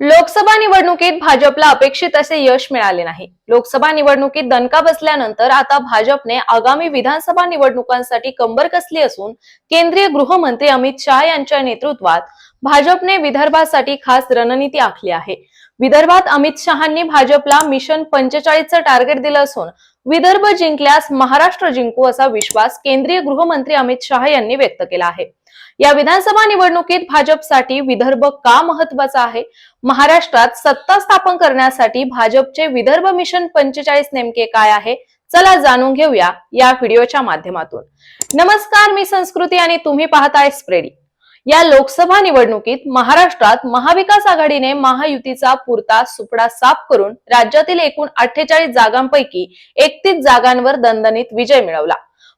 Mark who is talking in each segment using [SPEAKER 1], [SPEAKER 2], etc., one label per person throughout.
[SPEAKER 1] लोकसभा निवडणुकीत भाजपला अपेक्षित असे यश मिळाले नाही. लोकसभा निवडणुकीत दणका बसल्यानंतर आता भाजपने आगामी विधानसभा निवडणुकांसाठी कंबर कसली असून केंद्रीय गृहमंत्री अमित शहा यांच्या नेतृत्वात भाजपने विदर्भासाठी खास रणनीती आखली आहे. विदर्भात अमित शहांनी भाजपला मिशन पंचेचाळीसचं टार्गेट दिलं असून विदर्भ जिंकल्यास महाराष्ट्र जिंकू असा विश्वास केंद्रीय गृहमंत्री अमित शहा यांनी व्यक्त केला आहे. या विधानसभा निवडणुकीत भाजपसाठी विदर्भ का महत्त्वाचा आहे? महाराष्ट्रात सत्ता स्थापन करण्यासाठी भाजपचे विदर्भ मिशन पंचेचाळीस नेमके काय आहे? चला जाणून घेऊया या व्हिडिओच्या माध्यमातून. नमस्कार मी संस्कृती आणि तुम्ही पाहताय स्प्रेडी. या लोकसभा निवडणुकीत महाराष्ट्रात महाविकास आघाडीने महायुतीचा पुरता सुपडा साफ करून राज्यातील एकूण अठ्ठेचाळीस जागांपैकी एकतीस जागांवर दणदणीत विजय मिळवला.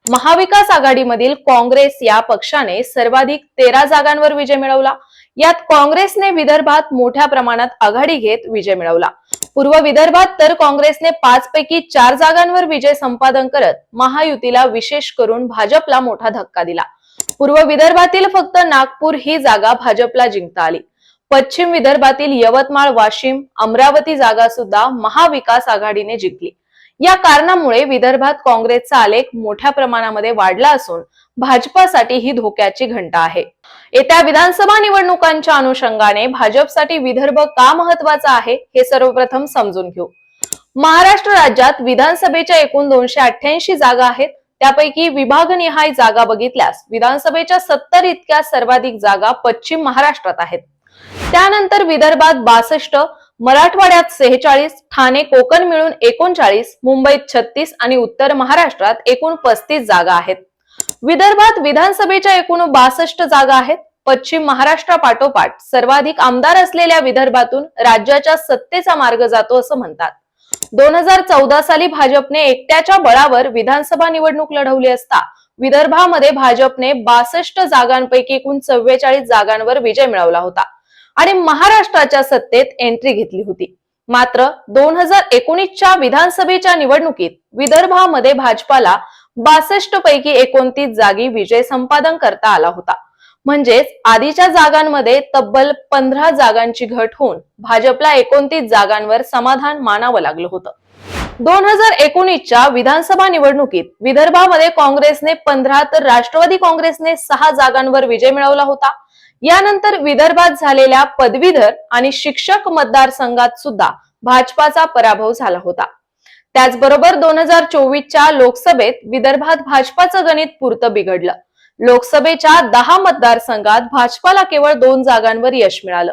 [SPEAKER 1] महाविकास आघाडीमधील काँग्रेस या पक्षाने सर्वाधिक तेरा जागांवर विजय मिळवला. यात काँग्रेसने विदर्भात मोठ्या प्रमाणात आघाडी घेत विजय मिळवला. पूर्व विदर्भात तर काँग्रेसने पाच पैकी चार जागांवर विजय संपादन करत महायुतीला विशेष करून भाजपला मोठा धक्का दिला. पूर्व विदर्भातील फक्त नागपूर ही जागा भाजपला जिंकता आली. पश्चिम विदर्भातील यवतमाळ वाशिम अमरावती जागा सुद्धा महाविकास आघाडीने जिंकली. या कारणामुळे विदर्भात काँग्रेसचा आलेख मोठ्या प्रमाणामध्ये वाढला असून भाजपासाठी ही धोक्याची घंटा आहे. येत्या विधानसभा निवडणुकांच्या अनुषंगाने भाजपसाठी विदर्भ का महत्त्वाचा आहे हे सर्वप्रथम समजून घेऊ. महाराष्ट्र राज्यात विधानसभेच्या एकूण दोनशे अठ्ठ्याऐंशी जागा आहेत. त्यापैकी विभागनिहाय जागा बघितल्यास विधानसभेच्या सत्तर इतक्या सर्वाधिक जागा पश्चिम महाराष्ट्रात आहेत. त्यानंतर विदर्भात बासष्ट मराठवाड्यात सेहेचाळीस ठाणे कोकण मिळून एकोणचाळीस मुंबईत छत्तीस आणि उत्तर महाराष्ट्रात एकूण पस्तीस जागा आहेत. विदर्भात विधानसभेच्या एकूण बासष्ट जागा आहेत. पश्चिम महाराष्ट्रापाठोपाठ सर्वाधिक आमदार असलेल्या विदर्भातून राज्याच्या सत्तेचा मार्ग जातो असं म्हणतात. दोन हजार चौदा साली भाजपने एकट्याच्या बळावर विधानसभा निवडणूक लढवली असता विदर्भामध्ये भाजपने बासष्ट जागांपैकी एकूण चव्वेचाळीस जागांवर विजय मिळवला होता आणि महाराष्ट्राच्या सत्तेत एंट्री घेतली होती. मात्र दोन हजार एकोणीसच्या विधानसभेच्या निवडणुकीत विदर्भामध्ये भाजपाला बासष्ट पैकी एकोणतीस जागी विजय संपादन करता आला होता. म्हणजेच आधीच्या जागांमध्ये तब्बल पंधरा जागांची घट होऊन भाजपला एकोणतीस जागांवर समाधान मानावं लागलं होतं. दोन हजार एकोणीसच्या विधानसभा निवडणुकीत विदर्भामध्ये काँग्रेसने पंधरा तर राष्ट्रवादी काँग्रेसने सहा जागांवर विजय मिळवला होता. यानंतर विदर्भात झालेल्या पदवीधर आणि शिक्षक मतदारसंघात सुद्धा भाजपाचा पराभव झाला होता. त्याचबरोबर दोन हजार चोवीसच्या लोकसभेत विदर्भात भाजपाचं गणित पुरतं बिघडलं. लोकसभेच्या दहा मतदारसंघात भाजपाला केवळ दोन जागांवर यश मिळालं.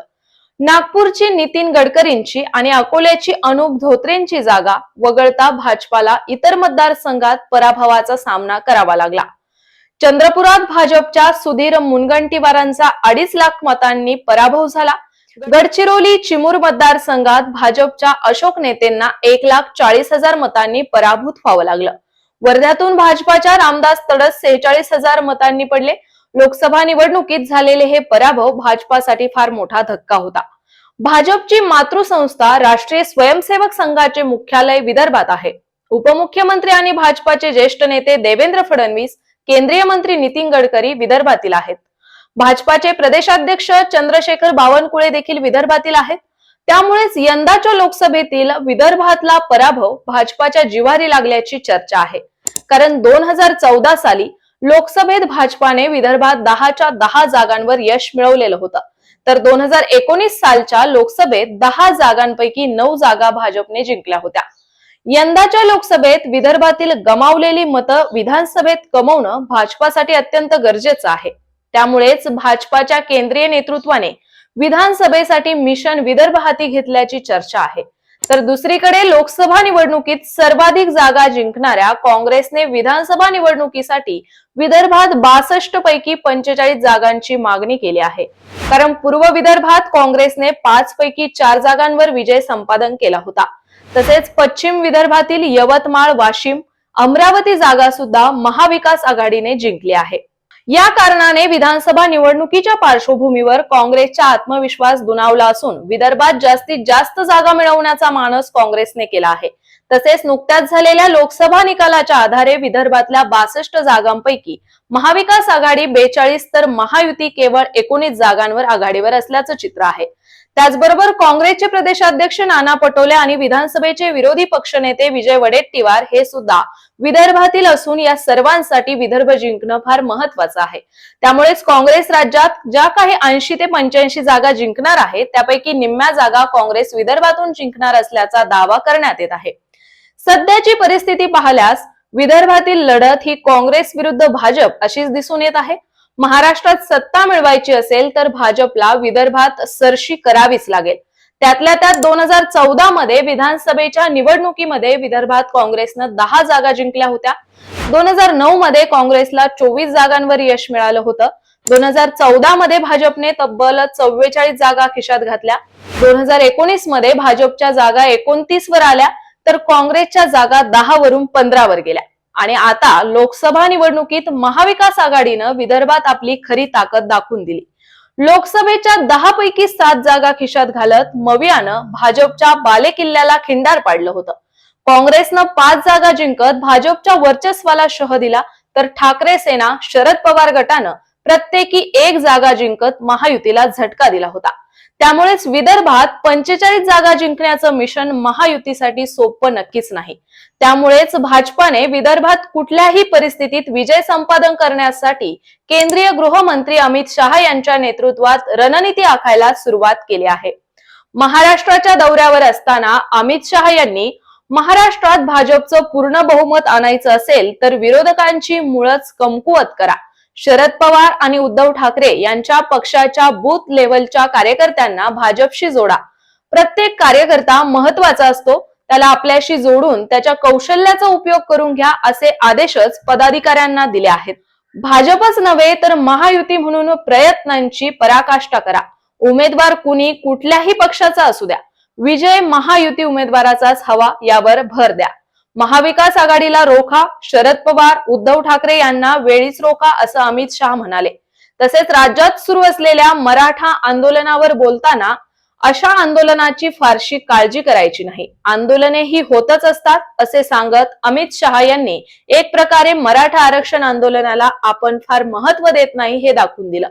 [SPEAKER 1] नागपूरची नितीन गडकरींची आणि अकोल्याची अनुप धोत्रेंची जागा वगळता भाजपाला इतर मतदारसंघात पराभवाचा सामना करावा लागला. चंद्रपुरात भाजपच्या सुधीर मुनगंटीवारांचा अडीच लाख मतांनी पराभव झाला. गडचिरोली चिमूर मतदारसंघात भाजपच्या अशोक नेतेंना एक लाख चाळीस हजार मतांनी पराभूत व्हावं लागलं. वर्ध्यातून भाजपाच्या रामदास तडस सेहेचाळीस हजार मतांनी पडले. लोकसभा निवडणुकीत झालेले हे पराभव भाजपासाठी फार मोठा धक्का होता. भाजपची मातृसंस्था राष्ट्रीय स्वयंसेवक संघाचे मुख्यालय विदर्भात आहे. उपमुख्यमंत्री आणि भाजपाचे ज्येष्ठ नेते देवेंद्र फडणवीस केंद्रीय मंत्री नितीन गडकरी विदर्भातील आहेत. भाजपाचे प्रदेशाध्यक्ष चंद्रशेखर बावनकुळे देखील विदर्भातील आहेत. त्यामुळेच यंदाच्या लोकसभेतील विदर्भातला पराभव भाजपाच्या जिवारी लागल्याची चर्चा आहे. कारण दोन हजार चौदा साली लोकसभेत भाजपाने विदर्भात दहाच्या दहा जागांवर यश मिळवलेलं होतं. तर दोन हजार एकोणीस सालच्या लोकसभेत दहा जागांपैकी नऊ जागा भाजपने जिंकल्या होत्या. यंदाच्या लोकसभेत विदर्भातील गमावलेली मतं विधानसभेत कमवणं भाजपासाठी अत्यंत गरजेचं आहे. त्यामुळेच भाजपाच्या केंद्रीय नेतृत्वाने विधानसभेसाठी मिशन विदर्भ हाती घेतल्याची चर्चा आहे. तर दुसरीकडे लोकसभा निवडणुकीत सर्वाधिक जागा जिंकणाऱ्या काँग्रेसने विधानसभा निवडणुकीसाठी विदर्भात बासष्ट पैकी पंचेचाळीस जागांची मागणी केली आहे. कारण पूर्व विदर्भात काँग्रेसने पाच पैकी चार जागांवर विजय संपादन केला होता. तसेच पश्चिम विदर्भातील यवतमाळ वाशिम अमरावती जागा सुद्धा महाविकास आघाडीने जिंकली आहे. या कारणाने विधानसभा निवडणुकीच्या पार्श्वभूमीवर काँग्रेसचा आत्मविश्वास दुनावला असून विदर्भात जास्तीत जास्त जागा मिळवण्याचा मानस काँग्रेसने केला आहे. तसेच नुकत्याच झालेल्या लोकसभा निकालाच्या आधारे विदर्भातल्या बासष्ट जागांपैकी महाविकास आघाडी बेचाळीस तर महायुती केवळ एकोणीस जागांवर आघाडीवर असल्याचं चित्र आहे. त्याचबरोबर काँग्रेसचे प्रदेशाध्यक्ष नाना पटोले आणि विधानसभेचे विरोधी पक्षनेते विजय वडेट्टीवार हे सुद्धा विदर्भातील असून या सर्वांसाठी विदर्भ जिंकणं फार महत्वाचं आहे. त्यामुळेच काँग्रेस राज्यात ज्या काही ऐंशी ते पंच्याऐंशी जागा जिंकणार आहे त्यापैकी निम्म्या जागा काँग्रेस विदर्भातून जिंकणार असल्याचा दावा करण्यात येत आहे. सध्याची परिस्थिती पाहल्यास विदर्भातील लढत ही काँग्रेस विरुद्ध भाजप अशीच दिसून येत आहे. महाराष्ट्रात सत्ता मिळवायची असेल तर भाजपला विदर्भात सरशी करावीच लागेल. त्यातल्या त्यात दोन हजार चौदा मध्ये विधानसभेच्या निवडणुकीमध्ये विदर्भात काँग्रेसनं दहा जागा जिंकल्या होत्या. दोन हजार नऊ मध्ये काँग्रेसला चोवीस जागांवर यश मिळालं होतं. दोन हजार चौदा मध्ये भाजपने तब्बल चव्वेचाळीस जागा खिशात घातल्या. दोन हजार एकोणीसमध्ये भाजपच्या जागा एकोणतीस वर आल्या तर काँग्रेसच्या जागा दहा वरून पंधरावर गेल्या. आणि आता लोकसभा निवडणुकीत महाविकास आघाडीनं विदर्भात आपली खरी ताकद दाखवून दिली. लोकसभेच्या दहा पैकी सात जागा खिशात घालत मवियानं भाजपच्या बालेकिल्ल्याला खिंडार पाडलं होतं. काँग्रेसनं पाच जागा जिंकत भाजपच्या वर्चस्वाला शह दिला तर ठाकरे सेना शरद पवार गटानं प्रत्येकी एक जागा जिंकत महायुतीला झटका दिला होता. त्यामुळेच विदर्भात पंचेचाळीस जागा जिंकण्याचं मिशन महायुतीसाठी सोपं नक्कीच नाही. त्यामुळेच भाजपाने विदर्भात कुठल्याही परिस्थितीत विजय संपादन करण्यासाठी केंद्रीय गृहमंत्री अमित शहा यांच्या नेतृत्वात रणनीती आखायला सुरुवात केली आहे. महाराष्ट्राच्या दौऱ्यावर असताना अमित शहा यांनी महाराष्ट्रात भाजपचं पूर्ण बहुमत आणायचं असेल तर विरोधकांची मुळच कमकुवत करा. शरद पवार आणि उद्धव ठाकरे यांच्या पक्षाच्या बूथ लेवलच्या कार्यकर्त्यांना भाजपशी जोडा. प्रत्येक कार्यकर्ता महत्त्वाचा असतो. त्याला आपल्याशी जोडून त्याच्या कौशल्याचा उपयोग करून घ्या असे आदेशच पदाधिकाऱ्यांना दिले आहेत. भाजपच नव्हे तर महायुती म्हणून प्रयत्नांची पराकाष्ठा करा. उमेदवार कुणी कुठल्याही पक्षाचा असू द्या. विजय महायुती उमेदवाराचाच हवा यावर भर द्या. महाविकास आघाडीला रोखा शरद पवार उद्धव ठाकरे यांना वेळीच रोखा असं अमित शहा म्हणाले. तसेच राज्यात सुरू असलेल्या मराठा आंदोलनावर बोलताना अशा आंदोलनाची फारशी काळजी करायची नाही. आंदोलने ही होतच असतात असे सांगत अमित शहा यांनी एक प्रकारे मराठा आरक्षण आंदोलनाला आपण फार महत्त्व देत नाही हे दाखवून दिलं.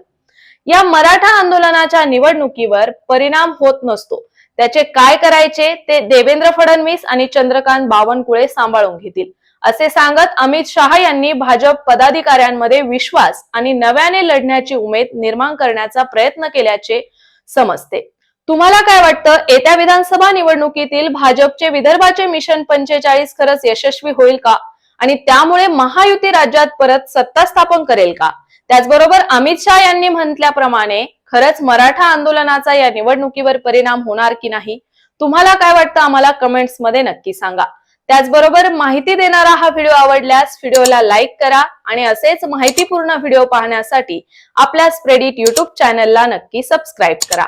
[SPEAKER 1] या मराठा आंदोलनाच्या निवडणुकीवर परिणाम होत नसतो. त्याचे काय करायचे ते देवेंद्र फडणवीस आणि चंद्रकांत बावनकुळे सांभाळून घेतील. असे सांगत अमित शहा यांनी भाजप पदाधिकाऱ्यांमध्ये विश्वास आणि नव्याने लढण्याची उमेद निर्माण करण्याचा प्रयत्न केल्याचे समजते. तुम्हाला काय वाटतं? येत्या विधानसभा निवडणुकीतील भाजपचे विदर्भाचे मिशन पंचेचाळीस खरंच यशस्वी होईल का? आणि त्यामुळे महायुती राज्यात परत सत्ता स्थापन करेल का? त्याचबरोबर अमित शहा यांनी म्हटल्याप्रमाणे खरंच मराठा आंदोलनाचा या निवडणुकीवर परिणाम होणार की नाही? तुम्हाला काय वाटतं? आम्हाला कमेंट्समध्ये नक्की सांगा. त्याचबरोबर माहिती देणारा हा व्हिडिओ आवडल्यास व्हिडिओला लाईक करा आणि असेच माहितीपूर्ण व्हिडिओ पाहण्यासाठी आपल्या स्प्रेडिट युट्यूब चॅनलला नक्की सबस्क्राईब करा.